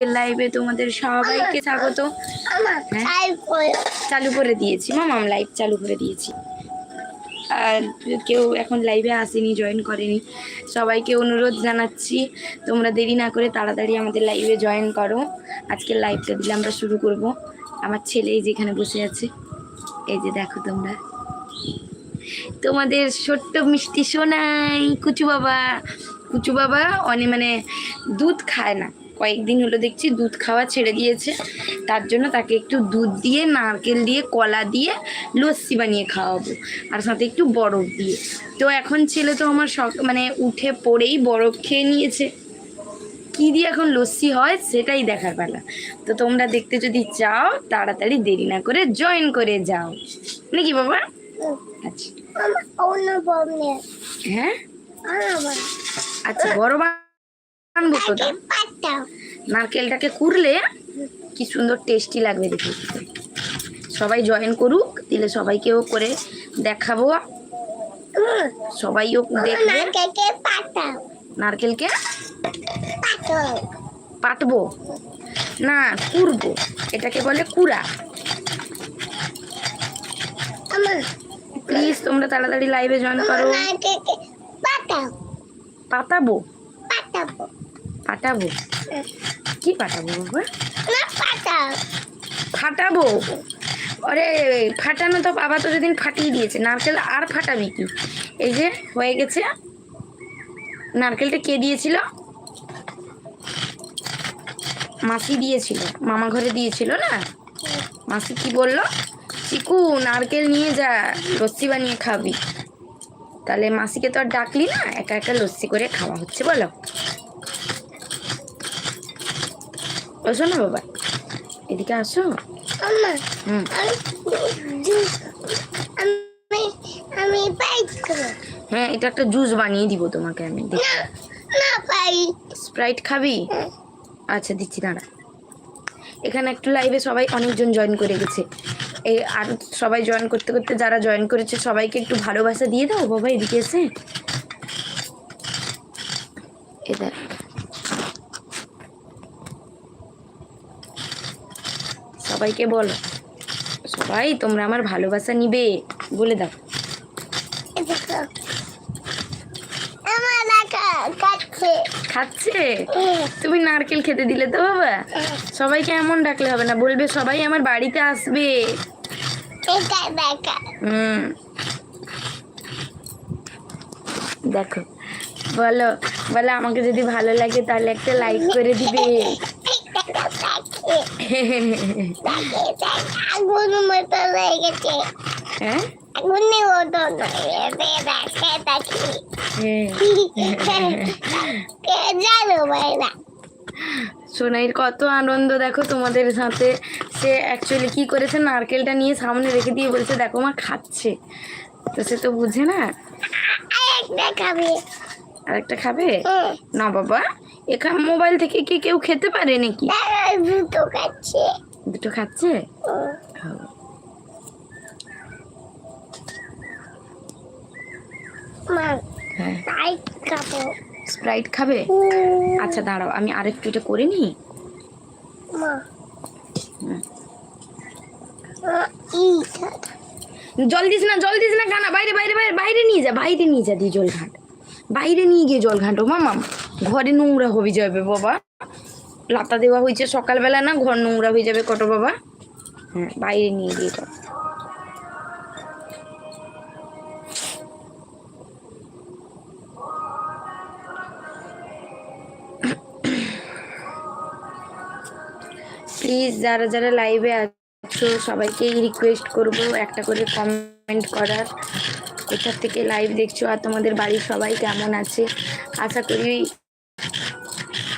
লাইভে তোমাদের সবাইকে স্বাগত। হ্যাঁ? চালু করে দিয়েছি। মামাম লাইভ চালু করে দিয়েছি। আর কেউ এখন লাইভে আসেনি জয়েন করেনি। সবাইকে অনুরোধ জানাচ্ছি তোমরা দেরি না করে তাড়াতাড়ি আমাদের লাইভে জয়েন করো। আজকে লাইভটা দিলে আমরা শুরু করব। আমার ছেলে এই যেখানে বসে আছে। এই যে দেখো তোমরা। তোমাদের ছোট্ট মিষ্টি সোনাই কুচু বাবা। কুচু বাবা অনেক মানে দুধ খায় না। কয়েকদিন হলো দেখছি দুধ খাওয়া ছেড়ে দিয়েছে। তার জন্য তাকে একটু দুধ দিয়ে নারকেল দিয়ে কলা দিয়ে লস্যি বানিয়ে খাওয়াবো। আর সাথে একটু বরফ দিয়ে। তো এখন ছেলে তো আমার শখ মানে উঠে পড়েই বরফ খেয়ে নিয়েছে। কি দিয়ে এখন লস্যি হয় সেটাই দেখার পালা। তো তোমরা দেখতে যদি চাও তাড়াতাড়ি দেরি না করে জয়েন করে যাও। নাকি বাবা? আচ্ছা। হ্যাঁ? আচ্ছা বড় বানবো তো নারকেলটাকে কুড়লে কি সুন্দর টেস্টি লাগবে দেখে। সবাই জয়েন করুক দিলে সবাইকেও করে দেখাবো। সবাইও দেখবে। নারকেলকে পাটবো না কুড়বো। এটাকে বলে কুড়া। প্লিজ তোমরা তাড়াতাড়ি লাইভে জয়েন করো। পাতাবো? পাঠাবো পাঠাবো কি পাঠাবো বাবা? না পাঠাও ফাটাবো? আরে ফাটানো তো বাবা তো যেদিন ফাটিয়ে দিয়েছে নারকেল আর ফাটাবি কি? এই যে হয়ে গেছে। নারকেলটা কে দিয়েছিল? মাসি দিয়েছিল মামা ঘরে দিয়েছিল না? মাসি কি বলল? চিকু নারকেল নিয়ে যা লস্যি বানিয়ে খাবি। তাহলে মাসিকে তো আর ডাকলি না একা একা লস্যি করে খাওয়া হচ্ছে বলো। আসো না বাবা এদিকে আসো। হুম। হ্যাঁ এটা একটা জুস বানিয়ে দিব তোমাকে আমি স্প্রাইট খাবি? আচ্ছা দিচ্ছি দাঁড়া। এখানে একটু লাইভে সবাই অনেকজন জয়েন করে গেছে। এই আর সবাই জয়েন করতে করতে যারা জয়েন করেছে সবাইকে একটু ভালোবাসা দিয়ে দাও বাবা এদিকে এসে। এ দেখ। সবাইকে বলো। সবাই তোমরা আমার ভালোবাসা নিবে বলে দাও। খাচ্ছে? তুমি নারকেল খেতে দিলে তো বাবা। সবাইকে এমন ডাকলে হবে না বলবে সবাই আমার বাড়িতে আসবে। দেখা, বলো বলো আমাকে যদি ভালো লাগে তাহলে একটা লাইক করে দিবে। আগুন মতো লেগেছে সোনাইয়ের কত আনন্দ দেখো তোমাদের সাথে। সে অ্যাকচুয়ালি কি করেছে নারকেলটা নিয়ে সামনে রেখে দিয়ে বলছে দেখো মা খাচ্ছে। তো সে তো বুঝে না। আরেকটা খাবে। আরেকটা খাবে? না বাবা এখানে মোবাইল থেকে কি কেউ খেতে পারে নাকি? দুটো খাচ্ছে। দুটো খাচ্ছে? মা হ্যাঁ। তাই খাব। স্প্রাইট খাবে? আচ্ছা দাঁড়াও আমি আরেকটু এটা করে নিই। জল দিস না জল দিস না কানা। বাইরে বাইরে বাইরে বাইরে নিয়ে যা বাইরে নিয়ে যা দিয়ে জল ঘাট। বাইরে নিয়ে গিয়ে জল ঘাঁটো মামা ঘরে নোংরা হয়ে যাবে বাবা। লাতা দেওয়া হয়েছে সকালবেলা না ঘর নোংরা হয়ে যাবে কত বাবা? হ্যাঁ বাইরে নিয়ে গিয়ে প্লিজ যারা যারা লাইভে আছো সবাইকেই রিকোয়েস্ট করব একটা করে কমেন্ট করার। কোথা থেকে লাইভ দেখছ আর তোমাদের বাড়ির সবাই কেমন আছে? আশা করি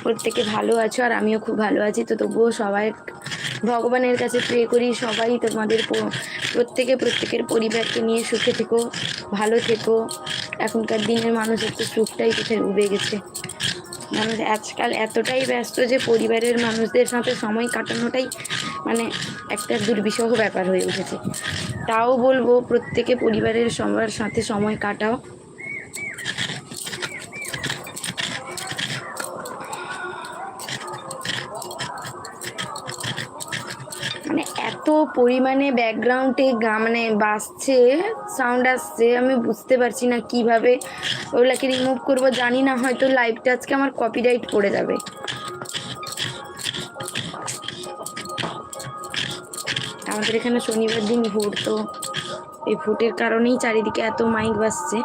প্রত্যেকে ভালো আছো আর আমিও খুব ভালো আছি। তো তবুও সবাই ভগবানের কাছে প্রে করি, সবাই তোমাদের প্রত্যেকে প্রত্যেকের পরিবারকে নিয়ে সুখে থেকো, ভালো থেকো। এখনকার দিনের মানুষের তো সুখটাই কোথায় উবে গেছে। মানুষ আজকাল এতটাই ব্যস্ত যে পরিবারের মানুষদের সাথে সময় কাটানোটাই মানে একটা দুর্বিষহ ব্যাপার হয়ে উঠেছে। তাও বলব প্রত্যেকে পরিবারের সবার সাথে সময় কাটাও। পরিমাণে ব্যাকগ্রাউন্ডে গা মানে বাজছে সাউন্ড আসছে, আমি বুঝতে পারছি না কীভাবে ওগুলাকে রিমুভ করব। জানি না, হয়তো লাইভটা আজকে আমার কপিরাইট পড়ে যাবে। আমাদের এখানে শনিবার দিন ভোট, তো এই ভোটের কারণেই চারিদিকে এত মাইক বাজছে।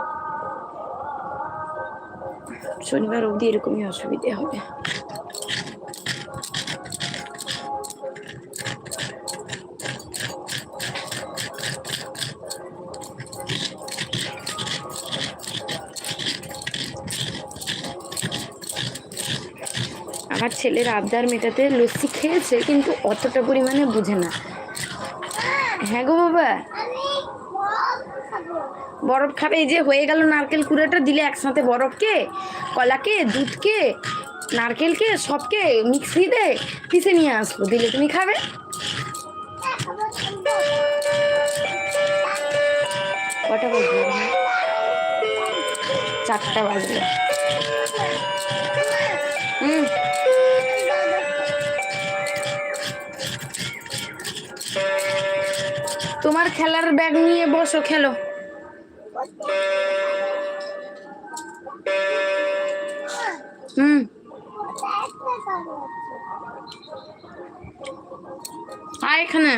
শনিবার অবধি এরকমই অসুবিধে হবে। আমার ছেলের আবদার মেটাতে লস্যি খেয়েছে, কিন্তু অতটা পরিমাণে বুঝে না। হ্যাঁ গো বাবা। বরফ খাবে, এই যে হয়ে গেল নারকেল কুড়াটা, দিলে একসাথে বরফকে, কলাকে, দুধকে, নারকেলকে, সবকে মিক্সিতে পিষে নিয়ে আসব। দিলে তুমি খাবে। কটা বাজবে চারটা বাজবে তোমার খেলার ব্যাগ নিয়ে বসো খেলো। হুম। আয় এখানে।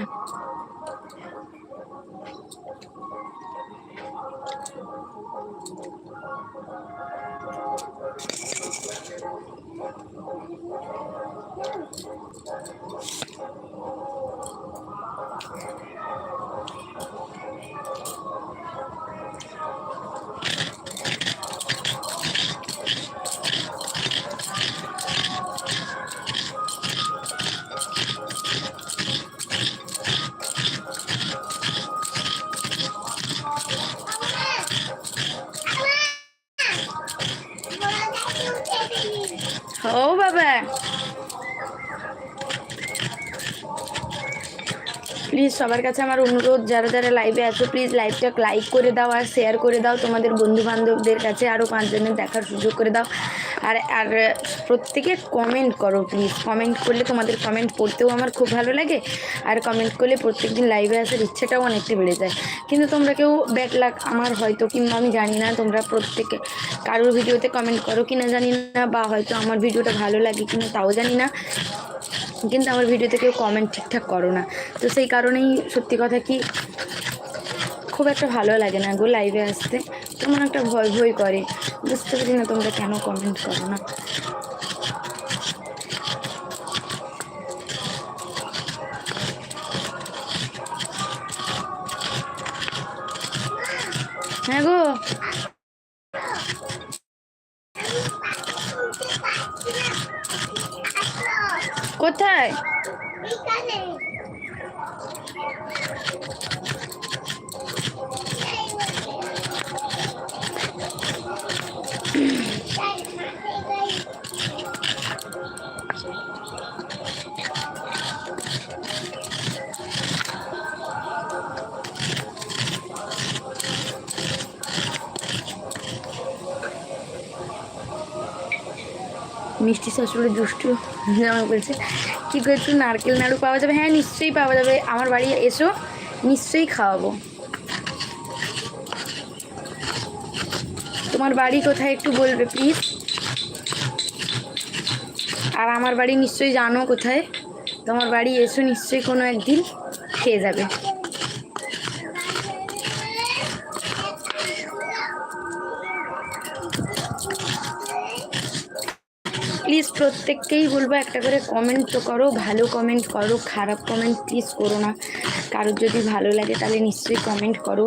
সবার কাছে আমার অনুরোধ, যারা যারা লাইভে আছো প্লিজ লাইভটা লাইক করে দাও আর শেয়ার করে দাও। তোমাদের বন্ধু বান্ধবদের কাছে আরও পাঁচজনের দেখার সুযোগ করে দাও। আর আর প্রত্যেকে কমেন্ট করো প্লিজ কমেন্ট করলে তোমাদের কমেন্ট পড়তেও আমার খুব ভালো লাগে। আর কমেন্ট করলে প্রত্যেক দিন লাইভে আসার ইচ্ছেটাও অনেকটা বেড়ে যায়। কিন্তু তোমরা কেউ ব্যাড লাক আমার হয়তো, কিংবা আমি জানি না তোমরা প্রত্যেকে কারোর ভিডিওতে কমেন্ট করো কি না জানি না, বা হয়তো আমার ভিডিওটা ভালো লাগে কিনা তাও জানি না। কিন্তু আমার ভিডিওতে কেউ কমেন্ট ঠিকঠাক করো না তো সেই কারণেই সত্যি কথা কি, খুব একটা ভালো লাগে না গো লাইভে আসতে। তেমন একটা ভয় ভয় করে। বুঝতে পারি না তোমরা কেন কমেন্ট করো না মিষ্টি শাশুড়ি দুষ্টু। যেমন বলছে, কী করে একটু নারকেল, নাড়ু পাওয়া যাবে? হ্যাঁ নিশ্চয়ই পাওয়া যাবে। আমার বাড়ি এসো, নিশ্চয়ই খাওয়াবো। তোমার বাড়ি কোথায় একটু বলবে প্লিজ আর আমার বাড়ি নিশ্চয়ই জানো কোথায়? তোমার বাড়ি এসো, নিশ্চয়ই কোনো একদিন খেয়ে যাবে। প্রত্যেককেই বলব একটা করে কমেন্ট তো করো, ভালো কমেন্ট করো, খারাপ কমেন্ট প্লিজ করো না। কারোর যদি ভালো লাগে তাহলে নিশ্চয়ই কমেন্ট করো।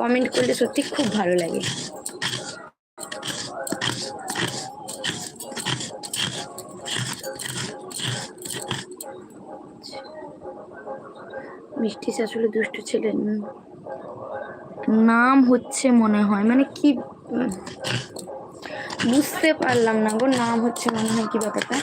কমেন্ট করলে সত্যি খুব ভালো লাগে। মিষ্টি শাশুড়ি দুষ্টু ছেলে নাম হচ্ছে মনে হয়। মানে কি বুঝতে পারলাম না গো নাম হচ্ছে মনে হয় কি ব্যাপারটা?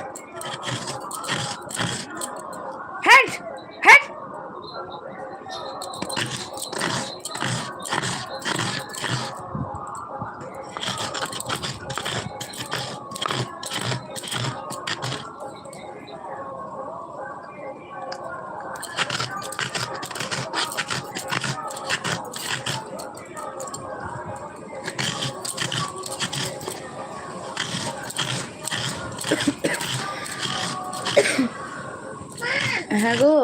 হ্যাঁ গো।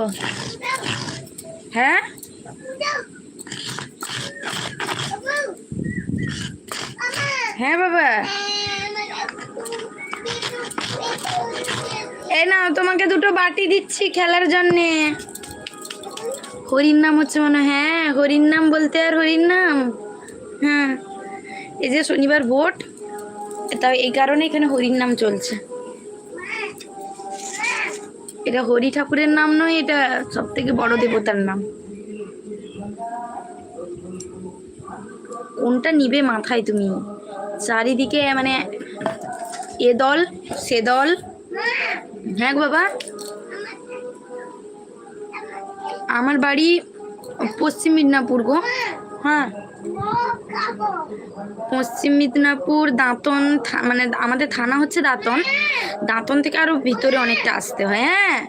হ্যাঁ? হ্যাঁ বাবা। এই না তোমাকে দুটো বাটি দিচ্ছি খেলার জন্যে। হরির নাম হচ্ছে মনে হয়। হরির নাম বলতে আর হরির নাম। হ্যাঁ। এই যে শনিবার ভোট তা এই কারণে এখানে হরির নাম চলছে। এটা হরি ঠাকুরের নাম নয়, এটা সব থেকে বড় দেবতার নাম। কোনটা নিবে মাথায় তুমি? চারিদিকে মানে এ দল, সে দল। হ্যাঁ বাবা। আমার বাড়ি পশ্চিম মিদনাপুর গো। হ্যাঁ। পশ্চিম মিদনাপুর দাঁতন মানে আমাদের থানা হচ্ছে দাঁতন। দাঁতন থেকে আরও ভিতরে অনেকটা আসতে হয় হ্যাঁ।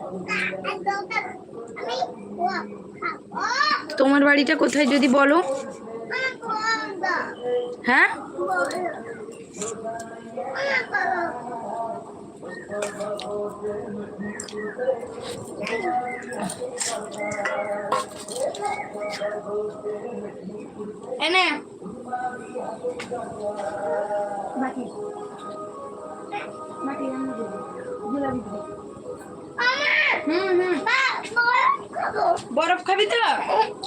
তোমার বাড়িটা কোথায় যদি বলো? হ্যাঁ? এনে। বাকি বাকি আমি দেবো। হুম হুম। বরফ খাবি তো?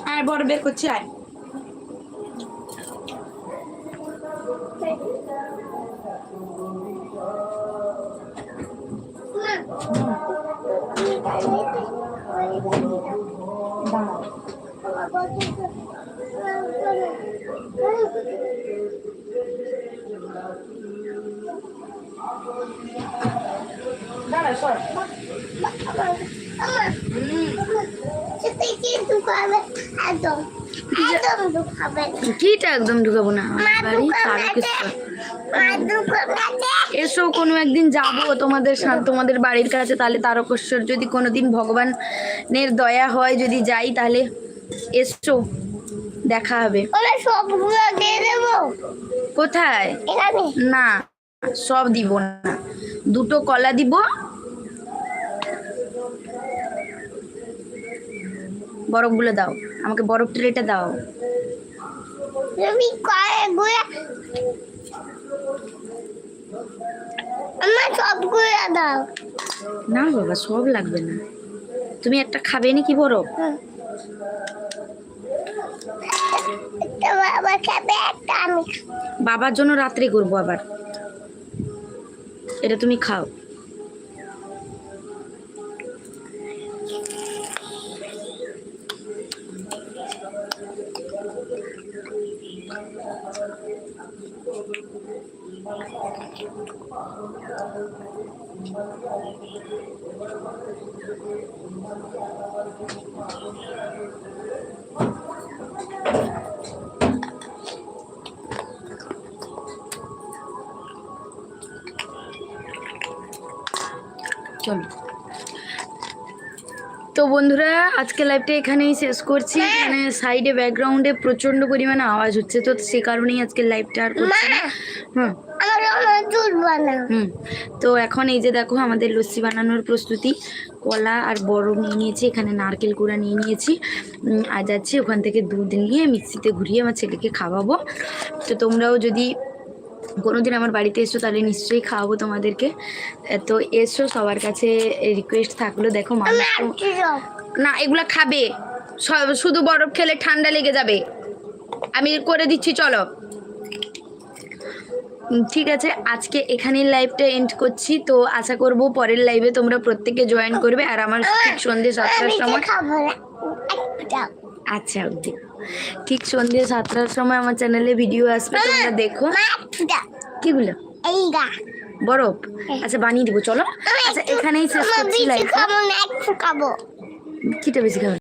আর বরফ বের করছি আয়। সর কিটা একদম ঢুকাবো না? বাড়ি এসো কোনো একদিন যাব তোমাদের তোমাদের বাড়ির কাছে তাহলে তারকেশ্বর যদি কোনোদিন ভগবানের দয়া হয় যদি যাই তাহলে এসো দেখা হবে। সবগুলো দিয়ে দেবো? কোথায়? না সব দিব না। দুটো কলা দিব। বরফগুলো দাও। আমাকে বরফ ট্রেটা দাও। আমার সবগুলো দাও। না বাবা সব লাগবে না। তুমি একটা খাবে নাকি বরফ একটা বাবার জন্য রাত্রি করব আবার। এটা তুমি খাও। চলো। তো বন্ধুরা আজকে লাইভটা এখানেই শেষ করছি। এখানে সাইডে ব্যাকগ্রাউন্ডে প্রচণ্ড পরিমাণে আওয়াজ হচ্ছে তো সে কারণেই আজকে লাইভটা আর করছি না। হুম। হুম। তো এখন এই যে দেখো আমাদের লস্যি বানানোর প্রস্তুতি। কলা আর বড় নিয়ে নিয়েছি এখানে নারকেল কুড়া নিয়ে নিয়েছি। আর যাচ্ছি ওখান থেকে দুধ নিয়ে মিক্সিতে ঘুরিয়ে আমার ছেলেকে খাওয়াবো। তো তোমরাও যদি কোনোদিন আমার বাড়িতে এসো তাহলে নিশ্চয়ই খাওয়াবো তোমাদেরকে। তো এসো সবার কাছে রিকোয়েস্ট থাকল দেখো মানুষ না এগুলো খাবে। শুধু বরফ খেলে ঠান্ডা লেগে যাবে। আমি করে দিচ্ছি চলো। ঠিক আছে আজকে এখানেই লাইভটা এন্ড করছি। তো আশা করব পরের লাইভে তোমরা প্রত্যেকে জয়েন করবে। আর আমার ঠিক সন্ধ্যে সাতটার সময় আচ্ছা অবধি। ঠিক সন্ধ্যে সাতটার সময় আমার চ্যানেলে ভিডিও আসবে তোমরা দেখো। কিগুলো বরফ। আচ্ছা বানিয়ে দিব চলো। আচ্ছা এখানেই শেষ করছি খাব। কিটা বেশি খাবে?